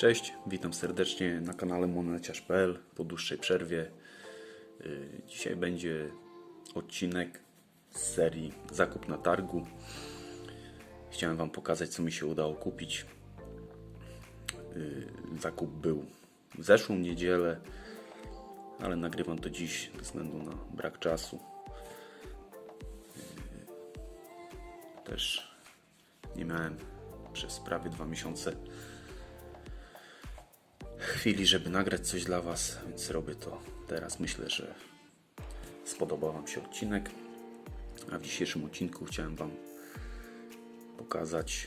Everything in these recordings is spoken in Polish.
Cześć, witam serdecznie na kanale moneciarz.pl po dłuższej przerwie. Yy, Dzisiaj będzie odcinek z serii Zakup na targu. Chciałem Wam pokazać, co mi się udało kupić. Yy, Zakup był w zeszłą niedzielę, ale nagrywam to dziś ze względu na brak czasu. Yy, Też nie miałem przez prawie dwa miesiące chwili, żeby nagrać coś dla Was, więc robię to teraz. Myślę, że spodoba Wam się odcinek. A w dzisiejszym odcinku chciałem Wam pokazać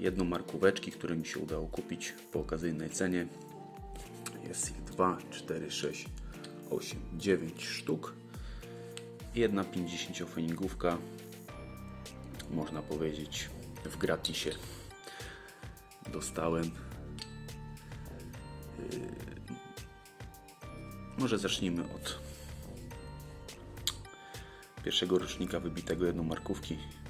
jedną markóweczki, które mi się udało kupić po okazyjnej cenie. Jest ich 2, 4, 6, 8, 9 sztuk. Jedna 50 feningówka, można powiedzieć w gratisie. Dostałem Może zacznijmy od pierwszego rocznika wybitego jednomarkówki yy, z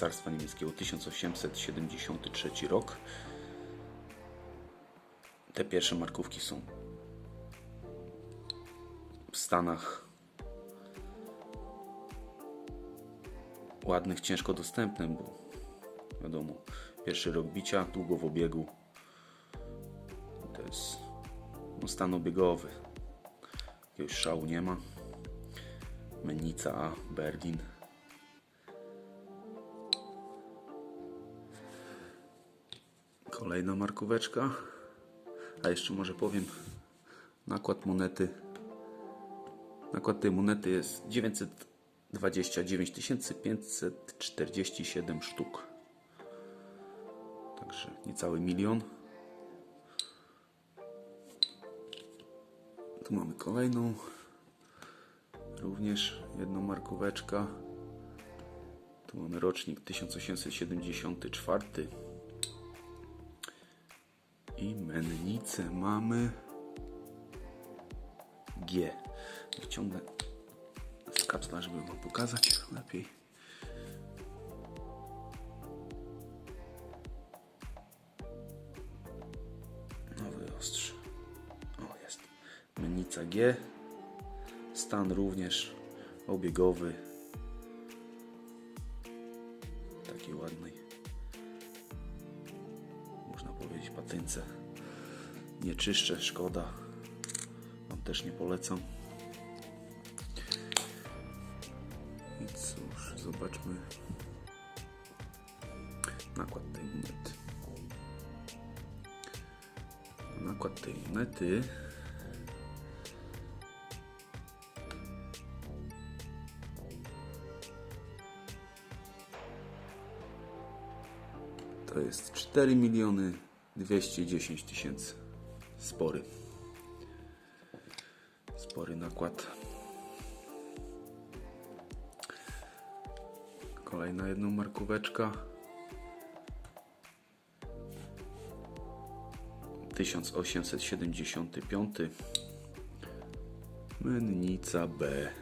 Cesarstwa Niemieckiego 1873 rok. Te pierwsze markówki są w Stanach ładnych, ciężko dostępne, bo wiadomo, pierwszy rok bicia, długo w obiegu. To jest no, stan obiegowy. Jakiegoś szału nie ma. Mennica A, Berlin. Kolejna markóweczka. A jeszcze może powiem, nakład monety. Nakład tej monety jest 929 547 sztuk. Także niecały milion. Tu mamy kolejną. Również jedną markóweczka. Tu mamy rocznik 1874. I mennicę mamy G. Wyciągnę z kapsla, żeby Wam pokazać lepiej. Nowy ostrz. O, jest. Mennica G. Stan również obiegowy. Powiedzieć patynce. Nie czyszczę, szkoda. Wam też nie polecam. I cóż, zobaczmy nakład tej monety. Nakład tej To jest 4 miliony 210 tysięcy. Spory. Spory nakład. Kolejna jedna markóweczka. 1875. Mennica B.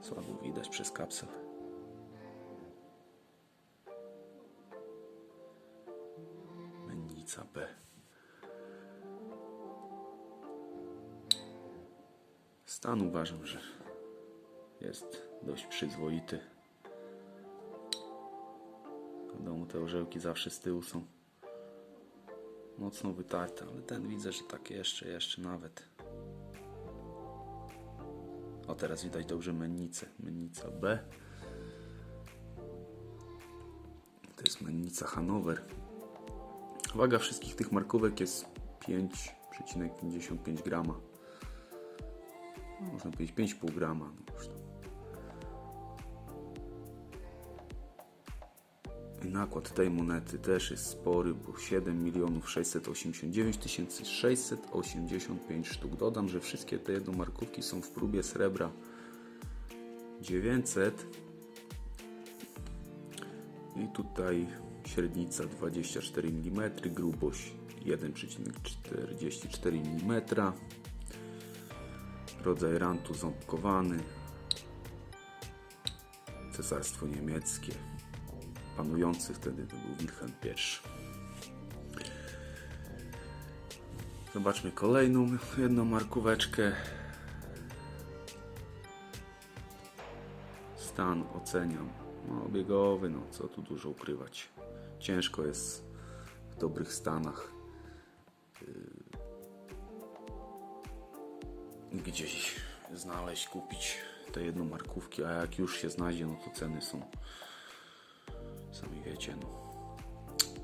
Słabo widać przez kapsel. Mennica B. Stan uważam, że jest dość przyzwoity. Wiadomo, te orzełki zawsze z tyłu są mocno wytarte, ale ten widzę, że tak jeszcze, jeszcze nawet. O, teraz widać dobrze mennicę. Mennica B. To jest mennica Hanower. Waga wszystkich tych markówek jest 5,55 grama. Można powiedzieć 5,5 grama. No, nakład tej monety też jest spory, bo 7 milionów 689 tysięcy 685 sztuk. Dodam, że wszystkie te jednomarkówki są w próbie srebra 900 I tutaj średnica 24 mm, grubość 1,44 mm. Rodzaj rantu ząbkowany. Cesarstwo niemieckie. Panujący wtedy to był Wilhelm I. Zobaczmy kolejną jedną markóweczkę. Stan oceniam. No, biegowy, no co tu dużo ukrywać. Ciężko jest w dobrych stanach yy, gdzieś znaleźć, kupić te jedną markówki, a jak już się znajdzie, no to ceny są sami wiecie, no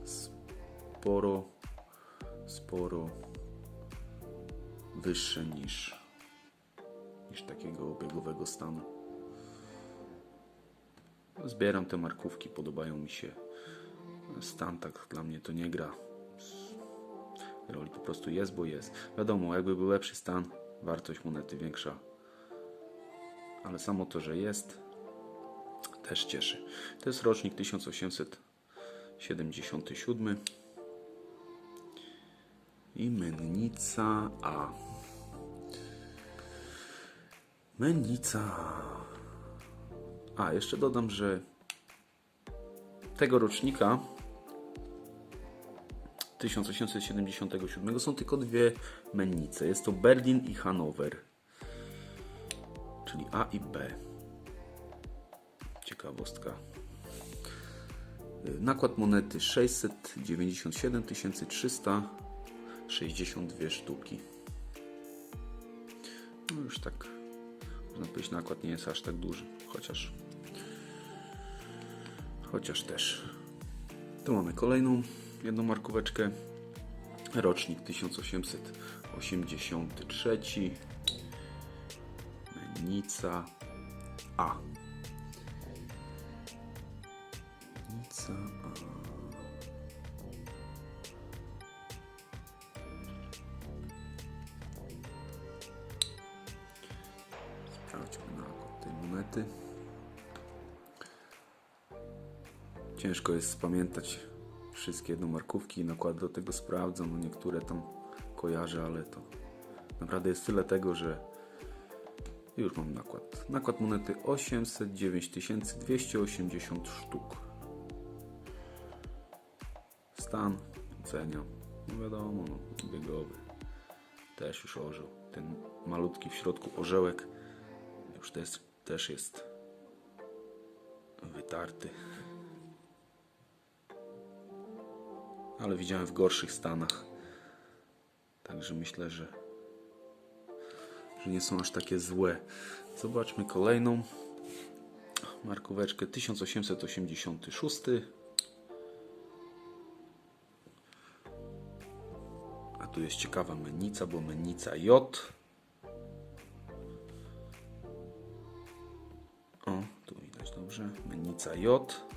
sporo, sporo wyższe niż, niż takiego biegowego stanu. Zbieram te markówki, podobają mi się. Stan tak dla mnie to nie gra roli, po prostu jest, bo jest. Wiadomo, jakby był lepszy stan, wartość monety większa. Ale samo to, że jest, też cieszy. To jest rocznik 1877 i mennica A. Mennica A. A, jeszcze dodam, że tego rocznika 1877 są tylko dwie mennice. Jest to Berlin i Hanower. Czyli A i B. Ciekawostka. Nakład monety 697 362 sztuki. No już tak, można powiedzieć, nakład nie jest aż tak duży, chociaż chociaż też. Tu mamy kolejną jedną markóweczkę. Rocznik 1883. Mennica A. Mennica A. Sprawdźmy nakład tej monety. Ciężko jest spamiętać wszystkie jednomarkówki i nakłady do tego sprawdzam. No niektóre tam kojarzę, ale to naprawdę jest tyle tego, że już mam nakład. Nakład monety 809 280 sztuk. Stan oceniam. No wiadomo, no, biegowy. Też już orzeł. Ten malutki w środku orzełek już też, też jest wytarty. Ale widziałem w gorszych stanach. Także myślę, że, że nie są aż takie złe. Zobaczmy kolejną markóweczkę 1886. A tu jest ciekawa mennica, bo mennica J. O, tu widać dobrze. Mennica J.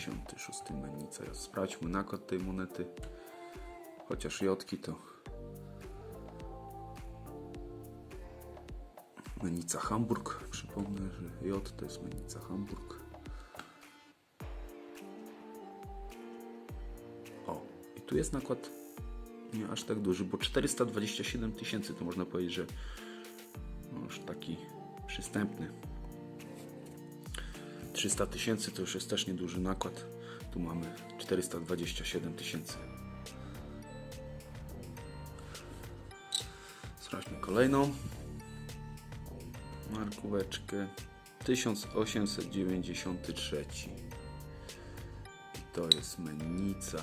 86 mennica. Sprawdźmy nakład tej monety. Chociaż jotki to Menica Hamburg. Przypomnę, że J to jest Menica Hamburg. O, i tu jest nakład nie aż tak duży, bo 427 tysięcy to można powiedzieć, że no już taki przystępny. 300 tysięcy to już jest też nieduży nakład. Tu mamy 427 tysięcy. Sprawdźmy kolejną markóweczkę. 1893. I to jest mennica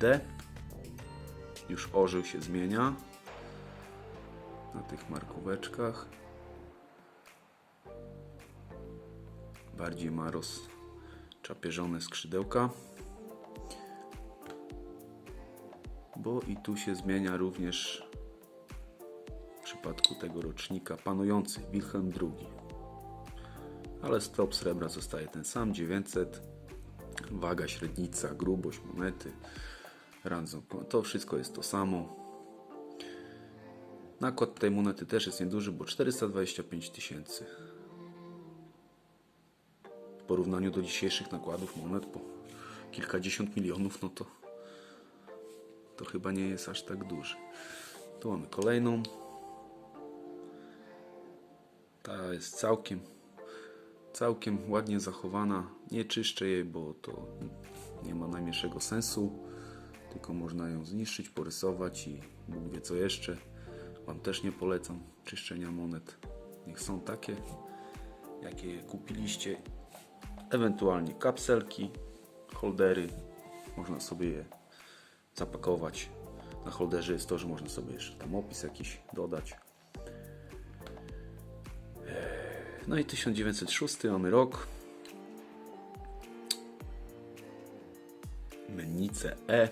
D. Już orzeł się zmienia na tych markóweczkach. Bardziej ma rozczapieżone skrzydełka. Bo i tu się zmienia również w przypadku tego rocznika panujący Wilhelm II. Ale stop srebra zostaje ten sam 900. Waga średnica, grubość monety, randzą. To wszystko jest to samo. Nakład tej monety też jest nieduży, bo 425 tysięcy. Porównaniu do dzisiejszych nakładów monet po kilkadziesiąt milionów, no to to chyba nie jest aż tak duży. Tu mamy kolejną. Ta jest całkiem całkiem ładnie zachowana. Nie czyszczę jej, bo to nie ma najmniejszego sensu. Tylko można ją zniszczyć, porysować i Bóg wie co jeszcze. Wam też nie polecam czyszczenia monet. Niech są takie, jakie je kupiliście. Ewentualnie kapselki, holdery. Można sobie je zapakować. Na holderze jest to, że można sobie jeszcze tam opis jakiś dodać. No i 1906 mamy rok. Mennice E.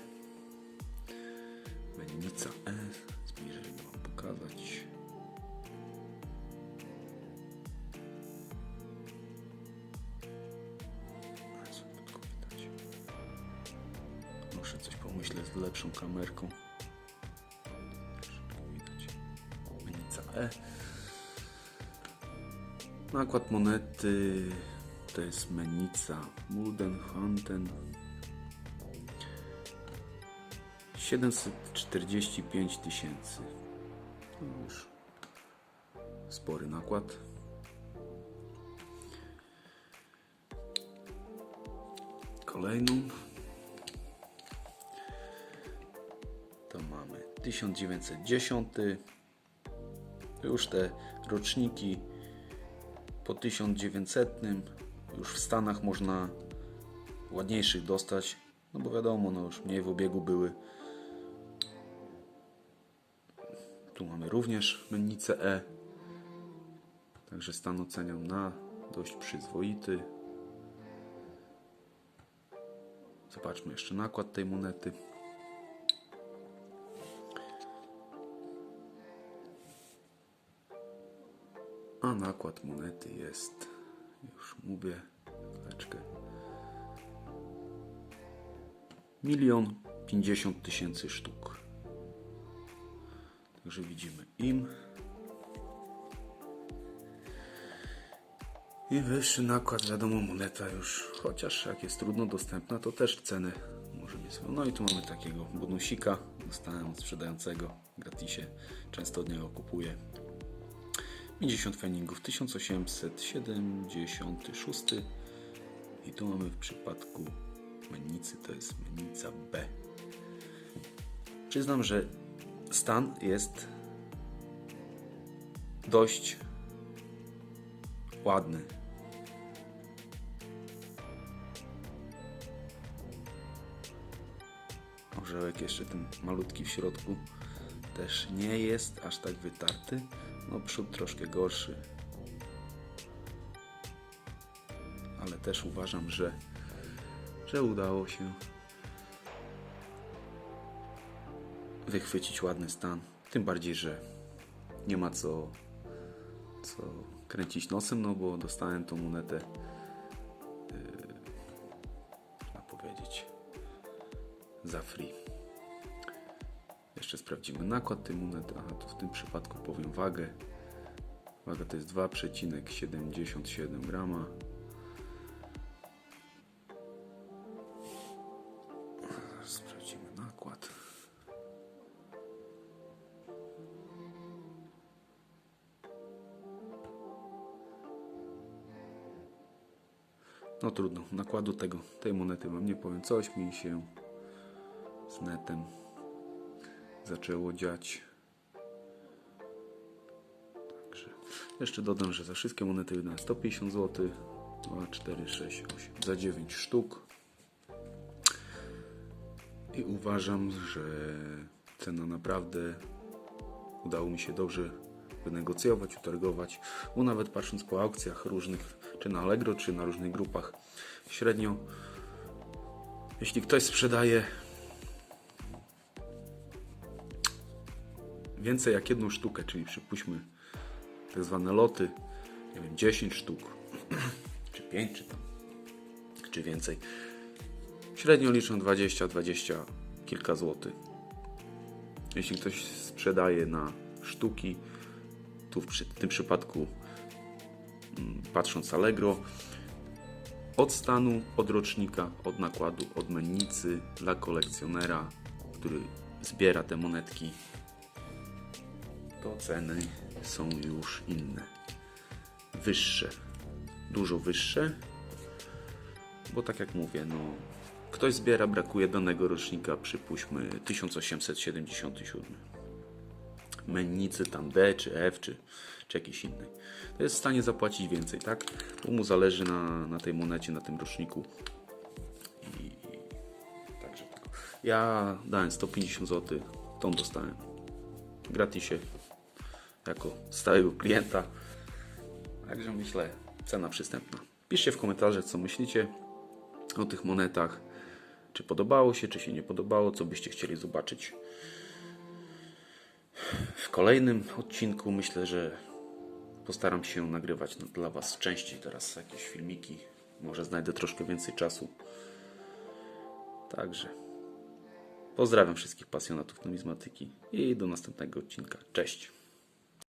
Mennica E. Zbliżę, Wam pokazać. Lepszą kamerką. Mennica E. Nakład monety to jest menica Muldenhanten 745 tysięcy. No już spory nakład. Kolejną 1910. Już te roczniki po 1900 już w Stanach można ładniejszych dostać, no bo wiadomo, no już mniej w obiegu były. Tu mamy również mennicę E. Także stan oceniam na dość przyzwoity. Zobaczmy jeszcze nakład tej monety. A nakład monety jest, już mówię, chwileczkę, milion pięćdziesiąt tysięcy sztuk. Także widzimy im. Im wyższy nakład, wiadomo, moneta już, chociaż jak jest trudno dostępna, to też ceny może mieć. swoją. No i tu mamy takiego bonusika, dostałem od sprzedającego gratisie, często od niego kupuję. 50 feningów 1876 i tu mamy w przypadku mennicy to jest mennica B. Przyznam, że stan jest dość ładny. Orzełek jeszcze ten malutki w środku też nie jest aż tak wytarty no przód troszkę gorszy. Ale też uważam, że, że udało się wychwycić ładny stan. Tym bardziej, że nie ma co, co kręcić nosem, no bo dostałem tą monetę, yy, można powiedzieć, za free. Jeszcze sprawdzimy nakład tej monety. Aha, to w tym przypadku powiem wagę. Waga to jest 2,77 grama. Sprawdzimy nakład. No trudno, nakładu tego, tej monety wam nie powiem. Coś mi się z netem zaczęło dziać. Także jeszcze dodam, że za wszystkie monety wydałem 150 zł. 2, 4, 6, 8. Za 9 sztuk. I uważam, że cena naprawdę udało mi się dobrze wynegocjować, utargować. Bo nawet patrząc po aukcjach różnych, czy na Allegro, czy na różnych grupach, średnio jeśli ktoś sprzedaje więcej jak jedną sztukę, czyli przypuśćmy tak zwane loty, nie wiem, 10 sztuk, czy 5, czy tam, czy więcej. Średnio liczą 20, 20 kilka złotych. Jeśli ktoś sprzedaje na sztuki, tu w tym przypadku mm, patrząc Allegro, od stanu, od rocznika, od nakładu, od mennicy dla kolekcjonera, który zbiera te monetki. To ceny są już inne. Wyższe. Dużo wyższe. Bo tak jak mówię, no ktoś zbiera, brakuje danego rocznika, przypuśćmy 1877 mennicy tam D, czy F, czy, czy jakiejś innej. To jest w stanie zapłacić więcej, tak? Bo mu zależy na, na tej monecie, na tym roczniku. I, i także tak. Ja dałem 150 zł, tą dostałem. Gratisie, jako stałego klienta. Także myślę, cena przystępna. Piszcie w komentarzach, co myślicie o tych monetach. Czy podobało się, czy się nie podobało, co byście chcieli zobaczyć w kolejnym odcinku myślę, że postaram się nagrywać dla Was częściej teraz jakieś filmiki. Może znajdę troszkę więcej czasu. Także pozdrawiam wszystkich pasjonatów numizmatyki i do następnego odcinka. Cześć!